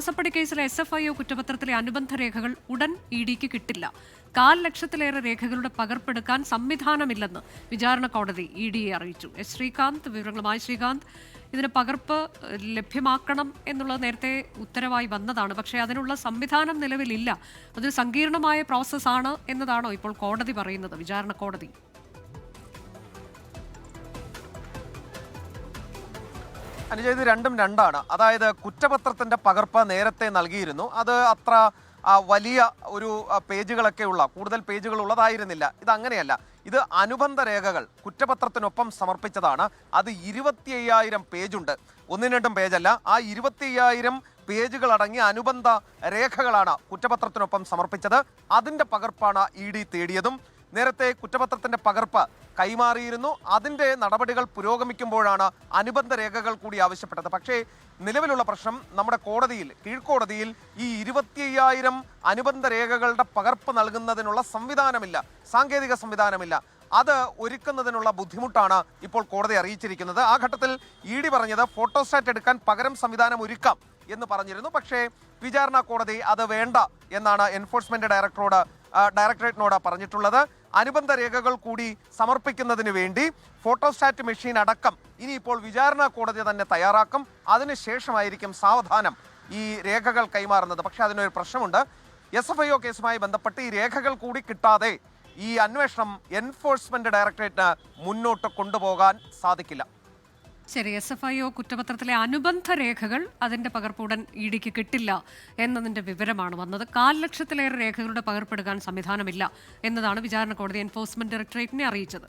മാസപ്പടി കേസിലെ S F I O കുറ്റപത്രത്തിലെ അനുബന്ധ രേഖകൾ ഉടൻ ഇ ഡിക്ക് കിട്ടില്ല. കാൽ ലക്ഷത്തിലേറെ രേഖകളുടെ പകർപ്പെടുക്കാൻ സംവിധാനമില്ലെന്ന് വിചാരണ കോടതി ഇ ഡിയെ അറിയിച്ചു. എസ് ശ്രീകാന്ത് വിവരങ്ങളുമായി ശ്രീകാന്ത് ഇതിന് പകർപ്പ് ലഭ്യമാക്കണം എന്നുള്ളത് നേരത്തെ ഉത്തരവായി വന്നതാണ്. പക്ഷേ അതിനുള്ള സംവിധാനം നിലവിലില്ല. അതൊരു സങ്കീർണമായ പ്രോസസ്സാണ് എന്നതാണോ ഇപ്പോൾ കോടതി പറയുന്നത്? വിചാരണ കോടതി. അനുജ ഇത് രണ്ടും രണ്ടാണ്. അതായത് കുറ്റപത്രത്തിന്റെ പകർപ്പ് നേരത്തെ നൽകിയിരുന്നു. അത് അത്ര വലിയ ഒരു പേജുകളൊക്കെ ഉള്ള കൂടുതൽ പേജുകൾ ഉള്ളതായിരുന്നില്ല. ഇത് അങ്ങനെയല്ല. ഇത് അനുബന്ധ രേഖകൾ കുറ്റപത്രത്തിനൊപ്പം സമർപ്പിച്ചതാണ്. അത് ഇരുപത്തി അയ്യായിരം പേജുണ്ട്. ഒന്നും രണ്ടും പേജല്ല. ആ ഇരുപത്തി അയ്യായിരം പേജുകൾ അടങ്ങിയ അനുബന്ധ രേഖകളാണ് കുറ്റപത്രത്തിനൊപ്പം സമർപ്പിച്ചത്. അതിന്റെ പകർപ്പാണ് ഇ ഡി തേടിയതും. നേരത്തെ കുറ്റപത്രത്തിന്റെ പകർപ്പ് കൈമാറിയിരുന്നു. അതിന്റെ നടപടികൾ പുരോഗമിക്കുമ്പോഴാണ് അനുബന്ധ രേഖകൾ കൂടി ആവശ്യപ്പെട്ടത്. പക്ഷേ നിലവിലുള്ള പ്രശ്നം നമ്മുടെ കോടതിയിൽ കീഴ്ക്കോടതിയിൽ ഈ ഇരുപത്തി അയ്യായിരം അനുബന്ധ രേഖകളുടെ പകർപ്പ് നൽകുന്നതിനുള്ള സംവിധാനമില്ല സാങ്കേതിക സംവിധാനമില്ല. അത് ഒരുക്കുന്നതിനുള്ള ബുദ്ധിമുട്ടാണ് ഇപ്പോൾ കോടതി അറിയിച്ചിരിക്കുന്നത്. ആ ഘട്ടത്തിൽ ഇ ഡി പറഞ്ഞത് ഫോട്ടോസ്റ്റാറ്റ് എടുക്കാൻ പകരം സംവിധാനം ഒരുക്കാം എന്ന് പറഞ്ഞിരുന്നു. പക്ഷേ വിചാരണ കോടതി അത് വേണ്ട എന്നാണ് എൻഫോഴ്സ്മെന്റ് ഡയറക്ടറോട് ഡയറക്ടറേറ്റിനോട് പറഞ്ഞിട്ടുള്ളത്. അനുബന്ധ രേഖകൾ കൂടി സമർപ്പിക്കുന്നതിന് വേണ്ടി ഫോട്ടോസ്റ്റാറ്റ് മെഷീൻ അടക്കം ഇനിയിപ്പോൾ വിചാരണ കോടതി തന്നെ തയ്യാറാക്കും. അതിനുശേഷമായിരിക്കും സാവധാനം ഈ രേഖകൾ കൈമാറുന്നത്. പക്ഷേ അതിനൊരു പ്രശ്നമുണ്ട്. എസ് എഫ് ഐ ഒ കേസുമായി ബന്ധപ്പെട്ട് ഈ രേഖകൾ കൂടി കിട്ടാതെ ഈ അന്വേഷണം എൻഫോഴ്സ്മെന്റ് ഡയറക്ടറേറ്റിന് മുന്നോട്ട് കൊണ്ടുപോകാൻ സാധിക്കില്ല. ശരി എസ് എഫ് ഐ ഒ കുറ്റപത്രത്തിലെ അനുബന്ധ രേഖകൾ അതിന്റെ പകർപ്പ് ഉടൻ ഡിക്ക് കിട്ടില്ല എന്നതിന്റെ വിവരമാണ് വന്നത്. കാൽ ലക്ഷത്തിലേറെ രേഖകളുടെ പകർപ്പെടുക്കാൻ സംവിധാനമില്ല എന്നതാണ് വിചാരണ കോടതി എൻഫോഴ്സ്മെന്റ് ഡയറക്ടറേറ്റിനെ അറിയിച്ചത്.